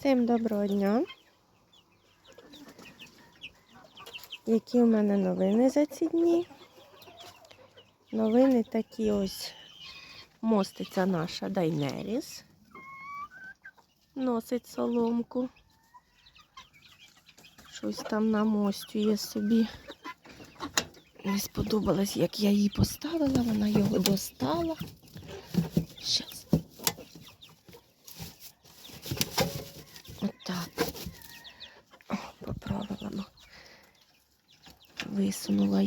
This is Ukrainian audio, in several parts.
Всім доброго дня. Які в мене новини за ці дні? Новини такі ось мостиця наша Дайнеріс. Носить соломку. Щось там намостює собі. Не сподобалось, як я її поставила, вона його достала.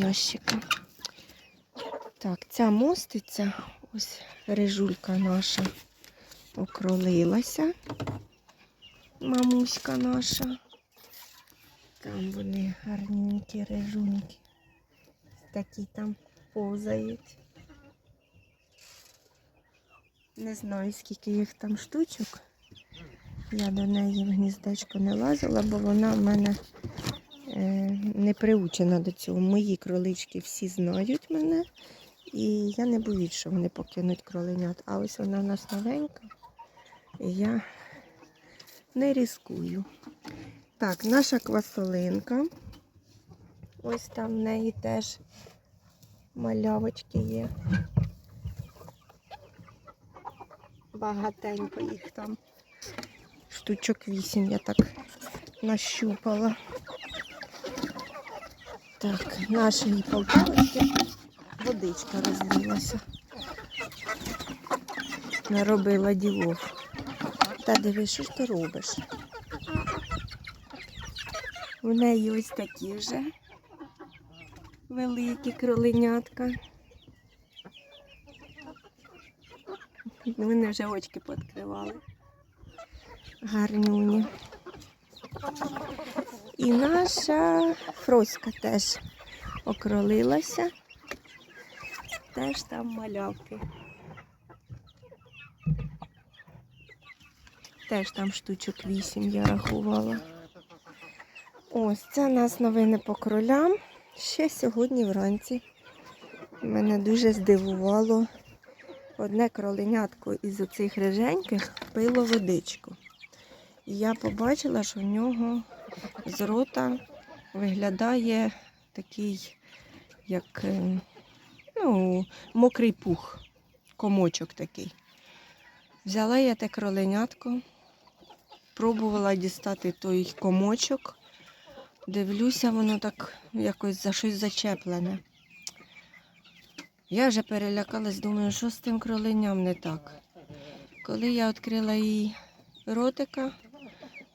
Ящика. Так, ця мостиця, ось рижулька наша окролилася. Мамуська наша. Там вони гарненькі рижуньки. Такі там повзають. Не знаю, скільки їх там штучок. Я до неї в гніздечко не лазила, бо вона в мене не приучена до цього. Мої кролички всі знають мене. І я не боюсь, що вони покинуть кроленят. А ось вона в нас новенька. І я не ризикую. Так, наша квасолинка. Ось там в неї теж малявочки є. Багатенько їх там. Штучок вісім я так нащупала. Так, нашої полтавочки водичка розлилася. Наробила ділов. Та диви, що ж ти робиш? У неї ось такі вже великі кроленятка. Вони вже очки пооткривали. Гарнюні. І наша фроська теж окролилася. Теж там малявки. Теж там штучок вісім я рахувала. Ось це у нас новини по кролям. Ще сьогодні вранці. Мене дуже здивувало. Одне кроленятко із оцих риженьких пило водичку. І я побачила, що в нього з рота виглядає такий, як е, ну, мокрий пух, комочок такий. Взяла я те кроленятко, пробувала дістати той комочок. Дивлюся, воно так якось за щось зачеплене. Я вже перелякалась, думаю, що з тим кроленням не так. Коли я відкрила їй ротика,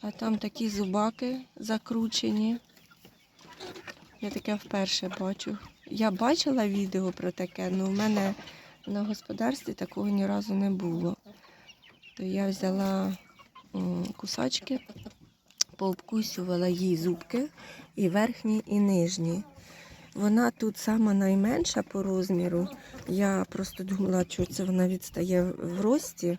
а там такі зубаки закручені. Я таке вперше бачу. Я бачила відео про таке, але в мене на господарстві такого ні разу не було. То я взяла кусачки, пообкусювала їй зубки і верхні, і нижні. Вона тут сама найменша по розміру. Я просто думала, що це вона відстає в рості,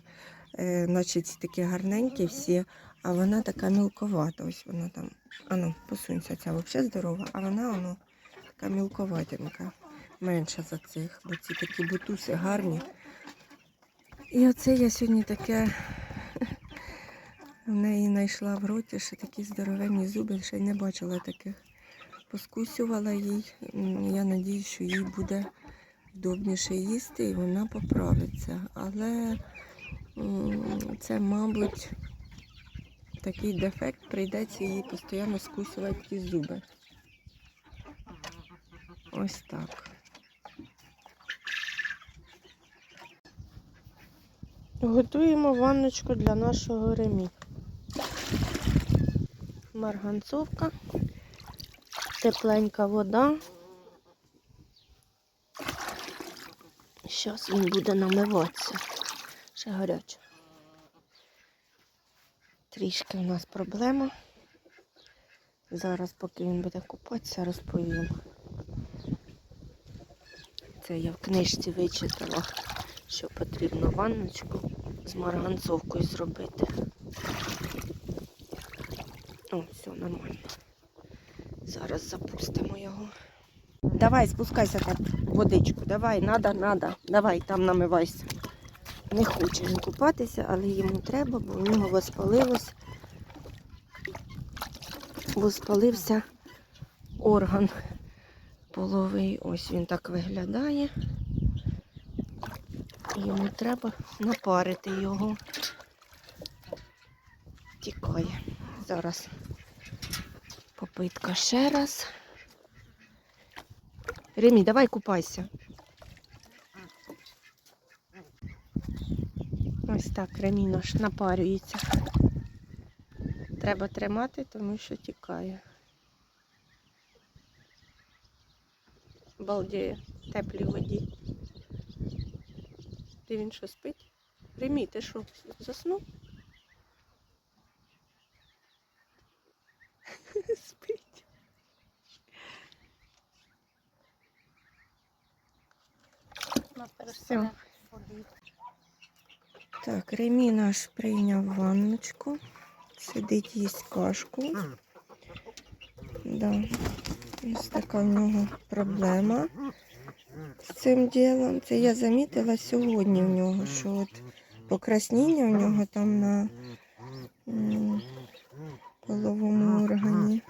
значить такі гарненькі всі, а вона така мілковата. Ось вона там. Ану, посунься, ця взагалі здорова, а вона воно така мілковатенька, менша за цих, бо ці такі бутуси гарні. І оце я сьогодні таке в неї знайшла в роті, ще такі здоровенні зуби, ще й не бачила таких. Поскусювала їй. Я надіюсь, що їй буде вдобніше їсти і вона поправиться. Але це, мабуть, такий дефект, прийдеться їй постійно скусувати ті зуби. Ось так. Готуємо ванночку для нашого ремі. Марганцовка, тепленька вода. Зараз він буде намиватися. Ще гаряче. Трішки у нас проблема. Зараз, поки він буде купатися, розповім. Це я в книжці вичитала, що потрібно ванночку з марганцовкою зробити. О, все нормально. Зараз запустимо його. Давай, спускайся так водичку. Давай, надо, надо. Давай, там намивайся. Не хоче він купатися, але йому треба, бо у нього воспалилось бо орган половий. Ось він так виглядає. Йому треба напарити його. Тікає. Зараз попитка ще раз. Ремі, давай купайся. Ось так Ремі наш напарюється. Треба тримати, тому що тікає. Балдіє в теплій воді. Ти він що спить? Ремі, ти що, заснув? Спить. Все. Так, Ремі наш прийняв ванночку. Сидить їсть кашку. Да. Ось така в нього проблема з цим ділом. Це я замітила сьогодні в нього, що от покраснення в нього там на половому органі.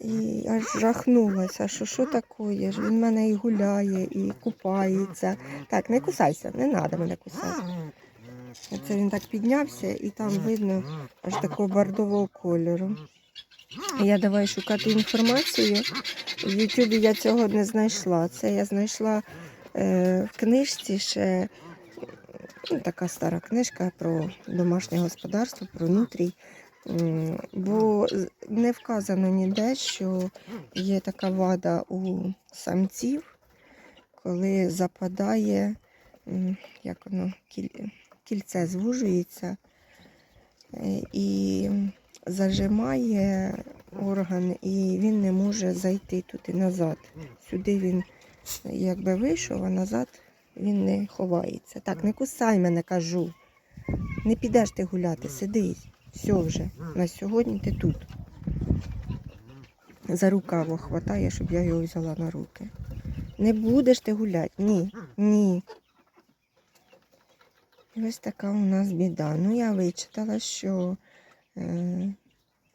І аж жахнулася, що що таке? ж Він мене і гуляє, і купається. Так, не кусайся, не треба мене кусати. Оце він так піднявся і там видно аж такого бордового кольору. Я давай шукати інформацію. В Ютубі я цього не знайшла. Це я знайшла е, в книжці ще ну, така стара книжка про домашнє господарство, про нутрій. Бо не вказано ніде, що є така вада у самців, коли западає, як воно, кільце звужується е, і зажимає орган, і він не може зайти туди назад. Сюди він якби вийшов, а назад він не ховається. Так, не кусай мене, кажу. Не підеш ти гуляти, сиди. Все вже. На сьогодні ти тут. За рукаво хватає, щоб я його взяла на руки. Не будеш ти гуляти? Ні. Ні. І ось така у нас біда. Ну, я вичитала, що е,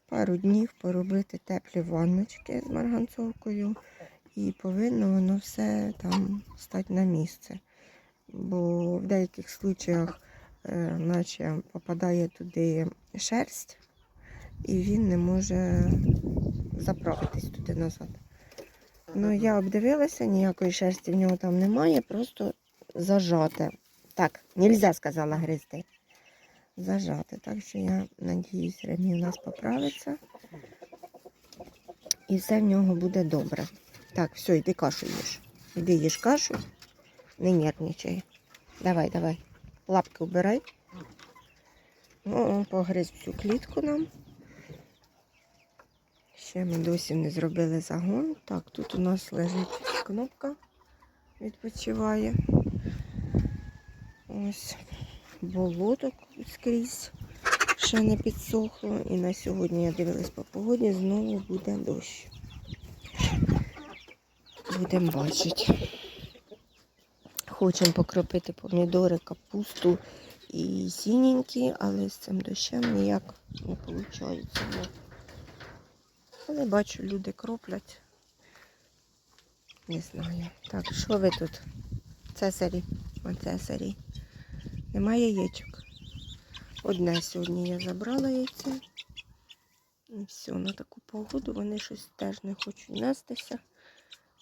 пару днів поробити теплі ванночки з марганцовкою, і повинно воно все там стати на місце. Бо в деяких случаях, е, наче попадає туди шерсть, і він не може заправитись туди назад. Ну, я обдивилася, ніякої шерсті в нього там немає, просто зажате. Так, нельзя, сказала гризти. Зажати. Так що я надіюсь, Ремі у нас поправиться. І все в нього буде добре. Так, все, йди кашу їж. Іди їж кашу, не нервничай. Давай, давай. Лапки убирай. Ну, погриз всю клітку нам. Ще ми досі не зробили загон. Так, тут у нас лежить кнопка, відпочиває. Ось болото скрізь ще не підсохло. І на сьогодні я дивилась по погоді, знову буде дощ. Будемо бачити. Хочемо покропити помідори, капусту і сіненькі, але з цим дощем ніяк не виходить. Але бачу, люди кроплять. Не знаю. Так, що ви тут? Цесарі, оцесарі. Немає яєчок. Одне сьогодні я забрала яйце. І все, на таку погоду вони щось теж не хочуть нестися.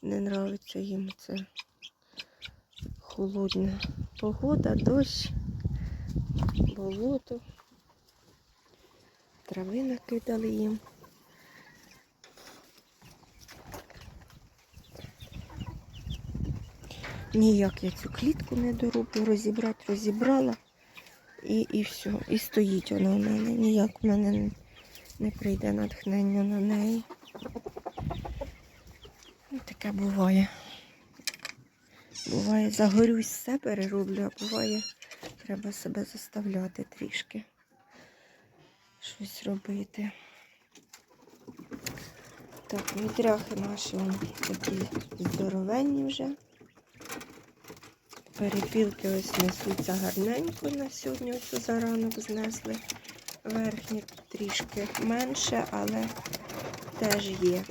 Не нравиться їм це холодна погода, дощ, болото. Трави накидали їм. Ніяк я цю клітку не дороблю, розібрати розібрала. І, і все. І стоїть вона у мене. Ніяк в мене не, не прийде натхнення на неї. Ну, таке буває. Буває, загорюсь все перероблю, а буває, треба себе заставляти трішки. Щось робити. Так, вітряхи наші такі здоровенні вже. Перепілки ось несуться гарненько на сьогодні. Ось за ранок знесли. Верхні трішки менше, але теж є.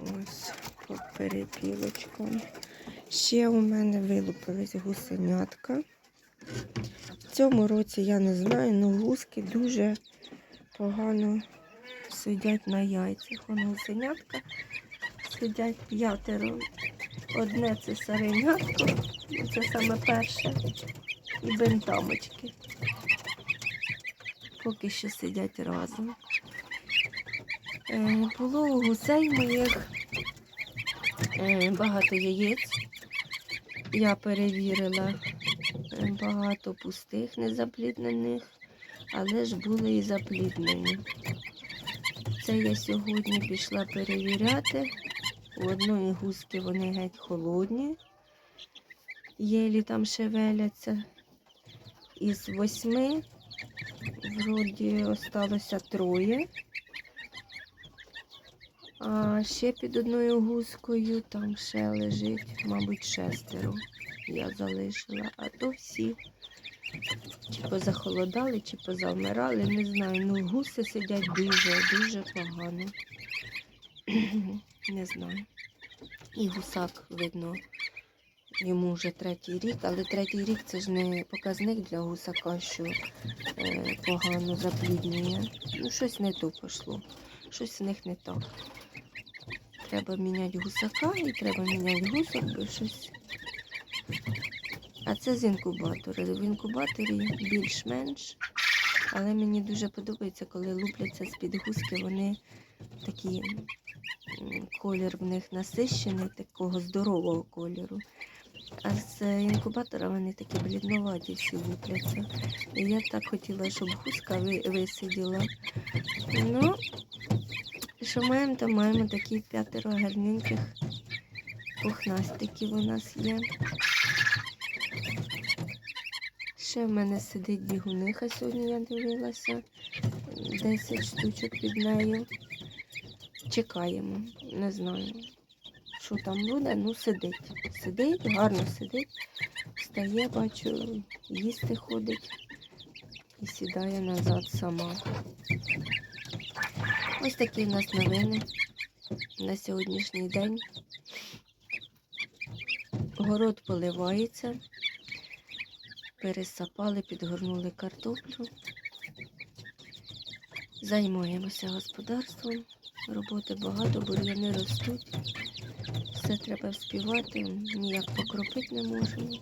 Ось по перепілочкам. Ще у мене вилупились гусенятка. В цьому році я не знаю, але гуски дуже погано сидять на яйцях. Гусенятка сидять п'ятеро. Одне це саренятко, це саме перше, і бентамочки. Поки що сидять разом. Е, Було у гусей моїх е, багато яєць. Я перевірила е, багато пустих незапліднених, але ж були і запліднені. Це я сьогодні пішла перевіряти. У одної гуски вони геть холодні, єлі там шевеляться. Із восьми вроді осталося троє. А ще під одною гускою там ще лежить, мабуть, шестеро. Я залишила. А то всі чи позахолодали, чи позавмирали, не знаю. Ну, гуси сидять дуже, дуже погано. Не знаю. І гусак видно. Йому вже третій рік, але третій рік це ж не показник для гусака, що е, погано запліднює. Ну, щось не то пішло. Щось в них не так. Треба міняти гусака і треба міняти гусок, бо щось. А це з інкубатора. В інкубаторі більш-менш. Але мені дуже подобається, коли лупляться з-під гуски, вони такі колір в них насищений, такого здорового кольору. А з інкубатора вони такі блідноваті всі лупляться. І я так хотіла, щоб гуска висиділа. Ну, що маємо, то маємо такі п'ятеро гарненьких пухнастиків у нас є. Ще в мене сидить бігуниха сьогодні, я дивилася. 10 штучок під нею. Чекаємо, не знаю, що там буде. Ну, сидить. Сидить, гарно сидить. Встає, бачу, їсти ходить і сідає назад сама. Ось такі в нас новини на сьогоднішній день. Город поливається. Пересапали, підгорнули картоплю. Займаємося господарством. Роботи багато, бур'яни ростуть. Все треба вспівати, ніяк покропити не можемо.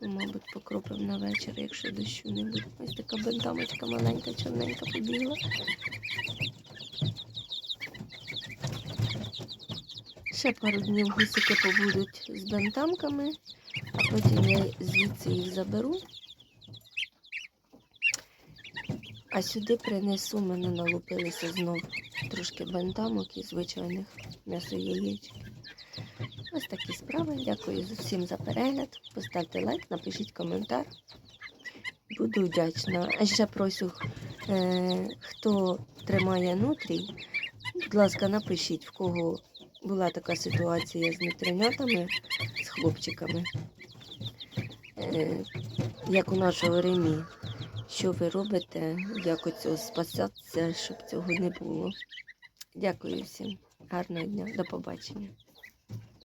Ну, Мабуть, покропимо на вечір, якщо дощу не буде. Ось така бентамочка маленька, чорненька побігла. Ще пару днів гусики побудуть з бентамками, а потім я звідси їх заберу. А сюди принесу, мене налупилися знов трошки бентамок і звичайних м'ясояєчок. Ось такі справи. Дякую всім за перегляд. Поставте лайк, напишіть коментар. Буду вдячна. А ще прошу, е, хто тримає нутрій, будь ласка, напишіть, в кого була така ситуація з нутринятами, з хлопчиками, е, як у нашого Ремі. Що ви робите, як оцього спасатися, щоб цього не було. Дякую всім. Гарного дня, до побачення.